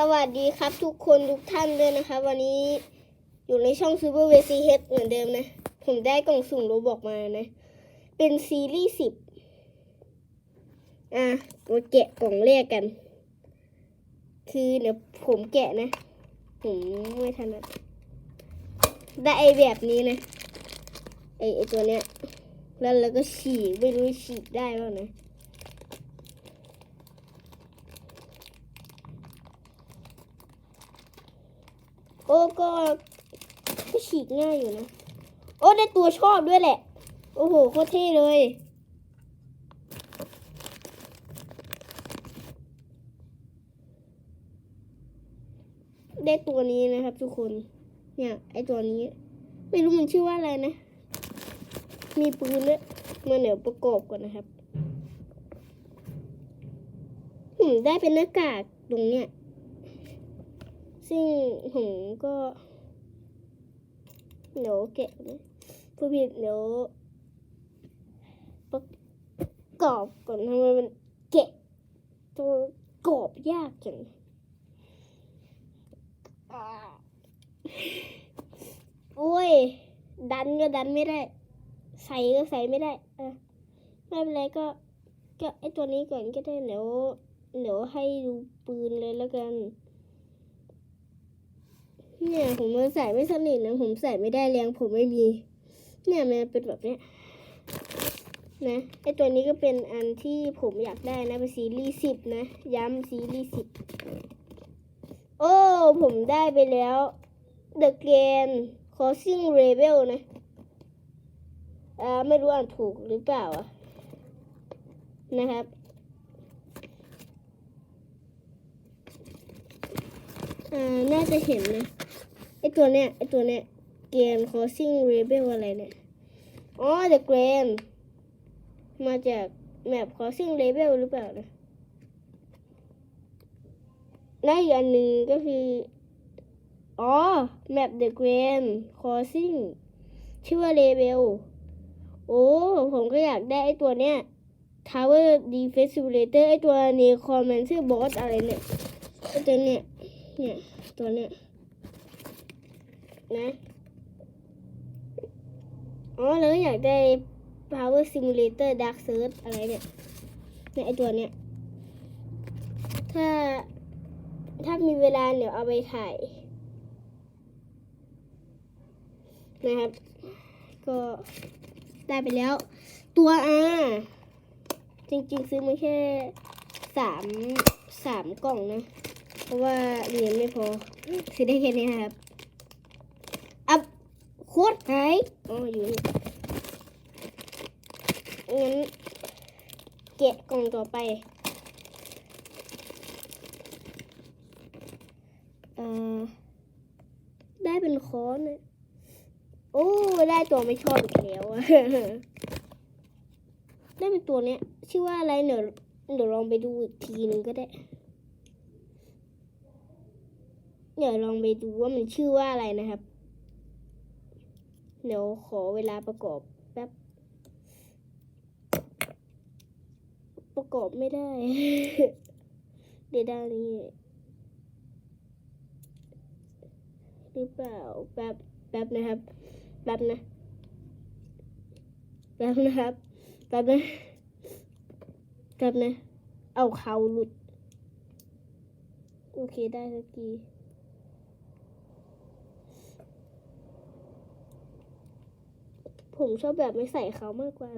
สวัสดีครับทุกคนทุกท่านเลยนะคะ วันนี้อยู่ในช่อง Super v c h เหมือนเดิมนะ ผมได้กล่องสุ่มโรบอกมานะ เป็นซีรีส์สิบอะมาแกะกล่องแรกกัน คือเดี๋ยวผมแกะนะ ผมไม่ถนัดได้ไอแบบนี้นะไอไอตัวเนี้ย แล้วเราก็ฉีกไม่รู้ฉีกได้เปล่านะ โอ้ก็ก็ฉีกง่ายอยู่นะ โอ้ได้ตัวชอบด้วยแหละ โอ้โหโคตรเท่เลย ได้ตัวนี้นะครับทุกคน เนี่ย ไอตัวนี้ ไม่รู้มันชื่อว่าอะไรนะ มีปืนด้วยมาเดี๋ยวประกอบก่อนนะครับ ผมได้เป็นหน้ากากตรงเนี้ย ซึ่งผมก็เดี๋ยวแกะนะผู้ผิดเดี๋ยวประกอบก่อนทำไมมันแกะตัวกรอบยากจังโอ้ย ดันก็ดันไม่ได้ ใส่ก็ใส่ไม่ได้อะไม่เป็นไรก็ก็ไอตัวนี้ก่อนก็ได้เดี๋ยวเดี๋ยวให้ดูปืนเลยแล้วกัน เนี่ยผมมันใส่ไม่สนิทนะผมใส่ไม่ได้แรงผมไม่มี เนี่ยมันเป็นแบบเนี้ยนะไอตัวนี้ก็เป็นอันที่ผมอยากได้นะเป็นซีรีส์สิบนะ ย้ำซีรีส์สิบโอ้ ผมได้ไปแล้ว The Game Crossing Rebel นะอ่าไม่รู้อ่านถูกหรือเปล่าอะนะครับอ่าน่าจะเห็นนะ ไอตัวเนี้ยไอตัวเนี้ยเกม Crossing Rebel อะไรเนี่ย อ๋อ The Grand มาจากแมป Crossing Rebel หรือเปล่านะและอีกอันหนึ่งก็คือ อ๋อ แมป The Grand Crossing ชื่อว่า Rebel โอ้ ผมก็อยากได้ไอตัวเนี้ย Tower Defense Simulator ไอตัว Necromancer Boss อะไรเนี่ย ไอตัวเนี้ย เนี่ย ตัวเนี้ย นะอ๋อแล้วก็อยากได้ Power Simulator Dark Search อะไรเนี่ยเนี่ยไอตัวเนี้ยถ้าถ้ามีเวลาเดี๋ยวเอาไปถ่าย นะครับ ก็ได้ไปแล้ว ตัวอาจริงๆ ซื้อมาแค่สามสามกล่องนะ เพราะว่าเรียนไม่พอ ซื้อได้แค่นี้ครับ โคตรไกอ๋ออยู่งั้นแกะกล่องต่อไปเอ่อได้เป็นค้อนนะโอ้ ได้ตัวไม่ชอบอีกแล้วอะได้เป็นตัวเนี้ย ชื่อว่าอะไรเดี๋ยวเดี๋ยวลองไปดูอีกทีหนึ่งก็ได้เดี๋ยวลองไปดูว่ามันชื่อว่าอะไรนะครับ เดี๋ยวขอเวลาประกอบแป๊บ ประกอบไม่ได้ เดด้านนี้หรือเปล่า แป๊บ แป๊บนะครับ แป๊บนะ แป๊บนะครับ แป๊บนะ แป๊บนะ เอาเขาหลุด โอเคได้สักที ผมชอบแบบไม่ใส่เขามากกว่า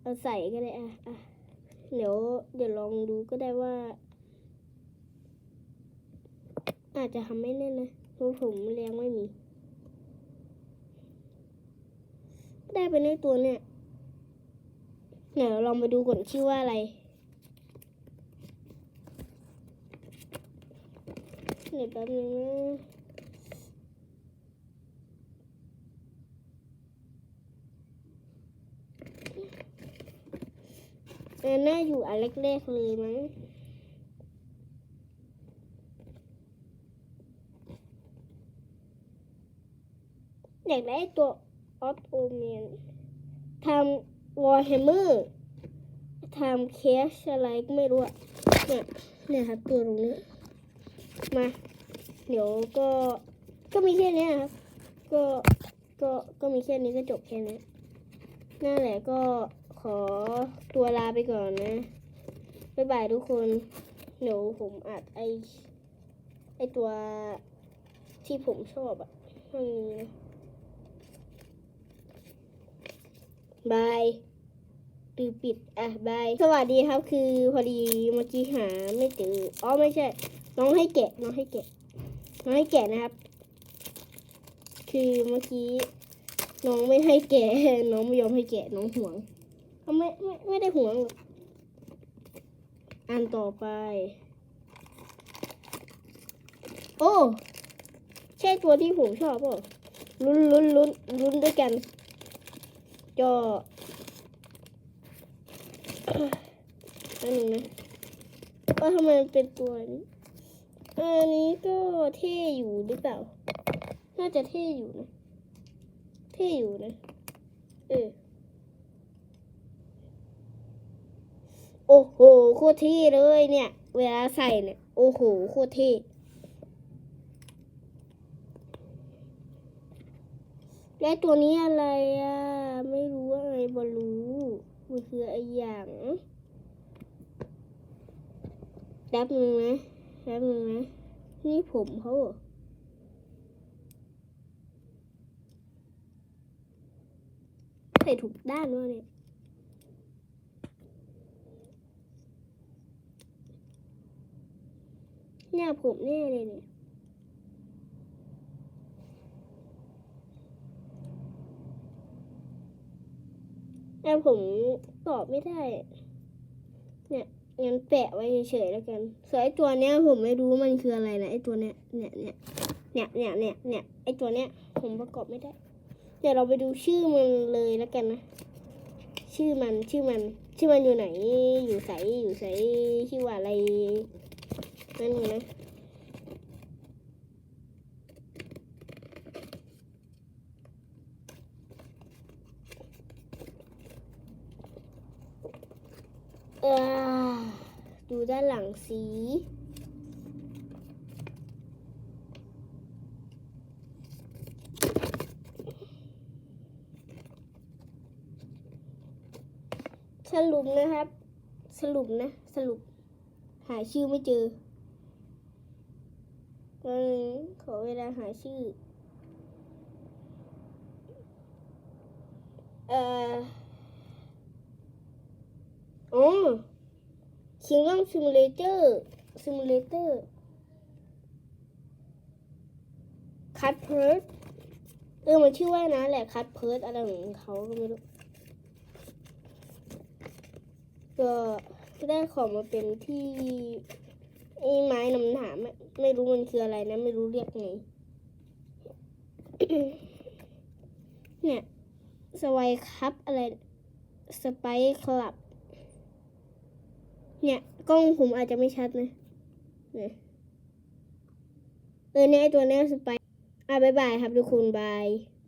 เอาใส่ก็ได้อะอะเดี๋ยวเดี๋ยวลองดูก็ได้ว่า อาจจะทำไม่แน่นะเพราะผมแรงไม่มี ได้ไปในตัวเนี่ยเดี๋ยวลองไปดูก่อนชื่อว่าอะไรเดี๋ยวแป๊บนึงนะเออ น่าอยู่อันเล็กๆเลยมั้งอยากได้ตัวออฟโอเมนทำวอร์แฮมเมอร์ทำเคสอะไรก็ไม่รู้อะเนี่ยเนี่ยครับตัวตรงนี้มา เดี๋ยวก็ก็มีแค่นี้ครับ ก็ก็ก็มีแค่นี้ก็จบแค่นี้นั่นแหละก็ ขอตัวลาไปก่อนนะ บ๊ายบายทุกคน เดี๋ยวผมอัดไอไอตัวที่ผมชอบอะห้องนี้นะบายตือปิด อะ บาย สวัสดีครับ คือพอดีเมื่อกี้หาไม่เจอ อ๋อ ไม่ใช่ น้องให้แกะ น้องให้แกะ น้องให้แกะนะครับ คือเมื่อกี้ น้องไม่ให้แกะ น้องไม่ยอมให้แกะ น้องห่วง เขาไม่ไม่ไม่ได้ห่วงอันต่อไป โอ้ ใช่ตัวที่ผมชอบเปล่าลุ้นลุ้นลุ้นลุ้นด้วยกันก็อันนึ่งนะว่าทำไมมันเป็นตัวนี้อันนี้ก็เท่อยู่หรือเปล่า น่าจะเท่อยู่นะ เท่อยู่นะ เออ อ้โหโคตรเท่เลยเนี่ย เวลาใส่เนี่ย โอ้โหโคตรเท่และตัวนี้อะไรอะ ไม่รู้อะไรบอรู้มันคือไออย่างแป๊บนึงนะแป๊บนึงนะ นี่ผมเขาใส่ถูกด้านด้วยเนี่ย เนี่ยผมแน่เลยเนี่ยแต่ผมตอบไม่ได้ เนี่ยงั้นแปะไว้เฉยๆแล้วกันส่วนไอ้ตัวเนี้ยผมไม่รู้มันคืออะไรนะไอ้ตัวเนี้ย เนี่ยเนี่ยเนี่ยเนี่ยเนี่ยเนี่ยไอ้ตัวเนี้ย ผมประกอบไม่ได้ เดี๋ยวเราไปดูชื่อมันเลยแล้วกันนะ ชื่อมันชื่อมัน ชื่อมันอยู่ไหน อยู่ใสอยู่ใสชื่อว่าอะไร นั่นเองนะเออดูด้านหลังสีสรุปนะครับ สรุปนะ สรุป หาชื่อไม่เจอ ขอเวลาหาชื่อ เอ่ออ๋อ Kingdom Simulator Simulator คัดเพิร์ดเออ มันชื่อว่านะแหละคัดเพิร์ดอะไรของเขาก็ไม่รู้ ก็ได้ของมาเป็นที่ ไอ้ไม้นำหนามอะไม่รู้มันคืออะไรนะ ไม่รู้เรียกไง เนี่ยสวายครับอะไรสไปคลับ เนี่ย กล้องผมอาจจะไม่ชัดนะเนี่ยเออเนี่ยตัวเนี้ยสไปอะบายบายครับทุกคนบาย